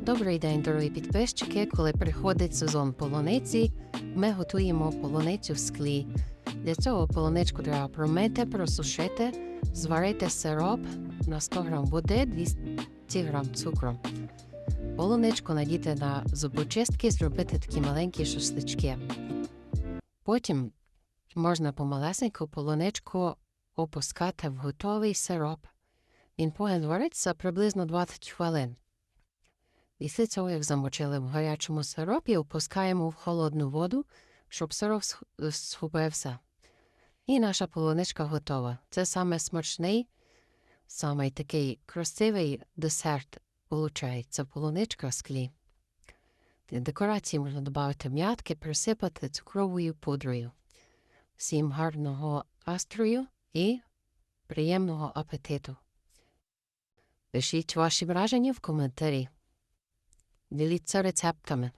Добрий день, дорогі підписчики. Коли приходить сезон полуниці, ми готуємо полуницю в склі. Для цього полуничку треба промити, просушити, зварити сироп на 100 г води, 200 г цукру. Полуничку надіти на зубочистки, зробити такі маленькі шашлички. Потім можна помалесеньку полуничку опускати в готовий сироп. Він повинен варитися приблизно 20 хвилин. Після цього, як замочили в гарячому сиропі, опускаємо в холодну воду, щоб сироп сх- схопився. І наша полуничка готова. Це саме смачний, саме такий красивий десерт получається полуничка склі. Для декорації можна додати м'ятки, присипати цукровою пудрою. Всім гарного настрою і приємного апетиту. Пишіть ваші враження в коментарі. Dělit se receptami.